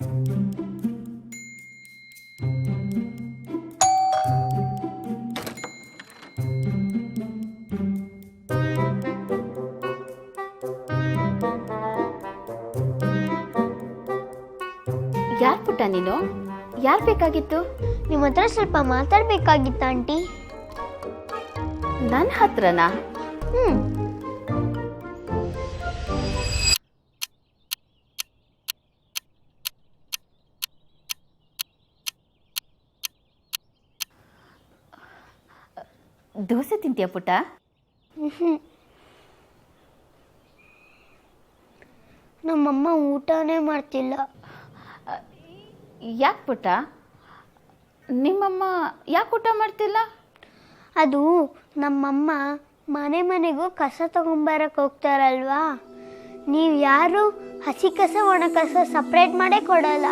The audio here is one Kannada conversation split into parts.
ಯಾರ್ ಪುಟ್ಟ ನೀನು? ಯಾರ್ ಬೇಕಾಗಿತ್ತು? ನಿಮ್ಮ ಹತ್ರ ಸ್ವಲ್ಪ ಮಾತಾಡ್ಬೇಕಾಗಿತ್ತ ಆಂಟಿ. ನನ್ನ ಹತ್ರನಾ? ಹ್ಮ್. ದೋಸೆ ತಿಂತೀಯ ಪುಟ್ಟ? ನಮ್ಮಮ್ಮ ಊಟನೇ ಮಾಡ್ತಿಲ್ಲ. ಯಾಕೆ ಪುಟ್ಟ? ನಿಮ್ಮಮ್ಮ ಯಾಕೆ ಊಟ ಮಾಡ್ತಿಲ್ಲ? ಅದು ನಮ್ಮಮ್ಮ ಮನೆ ಮನೆಗೂ ಕಸ ತಗೊಂಬರಕ್ಕೆ ಹೋಗ್ತಾರಲ್ವಾ? ನೀವು ಯಾರು ಹಸಿ ಕಸ ಒಣ ಕಸ ಸಪ್ರೇಟ್ ಮಾಡೇ ಕೊಡಲ್ಲ.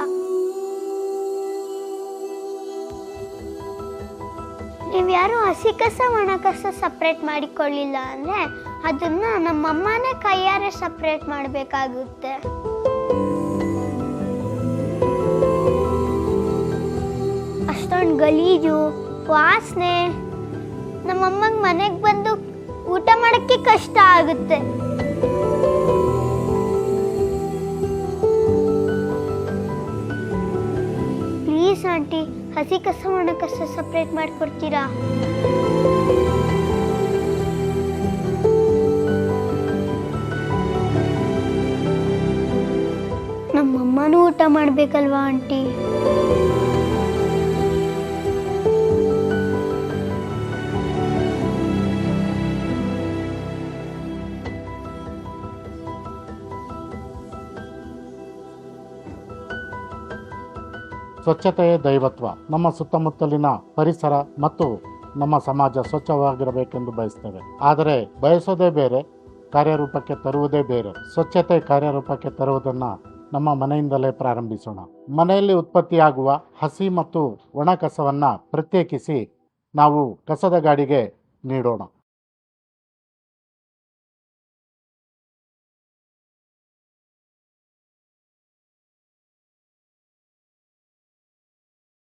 ನೀವು ಹಸಿ ಕಸ, ಒಣ ಕಸ ಸಪ್ರೇಟ್ ಮಾಡಿಕೊಳ್ಳಿಲ್ಲ ಅಂದರೆ ಅದನ್ನ ನಮ್ಮಮ್ಮನೇ ಕೈಯಾರೆ ಸಪ್ರೇಟ್ ಮಾಡಬೇಕಾಗುತ್ತೆ. ಅಷ್ಟೊಂದು ಗಲೀಜು, ವಾಸನೆ, ನಮ್ಮಮ್ಮಗೆ ಮನೆಗೆ ಬಂದು ಊಟ ಮಾಡೋಕ್ಕೆ ಕಷ್ಟ ಆಗುತ್ತೆ. ಪ್ಲೀಸ್ ಆಂಟಿ ಹಸಿ ಕಸ ಒಣ ಕಸ ಸಪ್ರೇಟ್ ಮಾಡಿಕೊಡ್ತೀರಾ? ನಮ್ಮಮ್ಮನೂ ಊಟ ಮಾಡಬೇಕಲ್ವಾ ಆಂಟಿ? ಸ್ವಚ್ಛತೆಯೇ ದೈವತ್ವ. ನಮ್ಮ ಸುತ್ತಮುತ್ತಲಿನ ಪರಿಸರ ಮತ್ತು ನಮ್ಮ ಸಮಾಜ ಸ್ವಚ್ಛವಾಗಿರಬೇಕೆಂದು ಬಯಸ್ತೇವೆ. ಆದರೆ ಬಯಸೋದೇ ಬೇರೆ, ಕಾರ್ಯರೂಪಕ್ಕೆ ತರುವುದೇ ಬೇರೆ. ಸ್ವಚ್ಛತೆ ಕಾರ್ಯರೂಪಕ್ಕೆ ತರುವುದನ್ನು ನಮ್ಮ ಮನೆಯಿಂದಲೇ ಪ್ರಾರಂಭಿಸೋಣ. ಮನೆಯಲ್ಲಿ ಉತ್ಪತ್ತಿಯಾಗುವ ಹಸಿ ಮತ್ತು ಒಣ ಕಸವನ್ನು ಪ್ರತ್ಯೇಕಿಸಿ ನಾವು ಕಸದ ಗಾಡಿಗೆ ನೀಡೋಣ.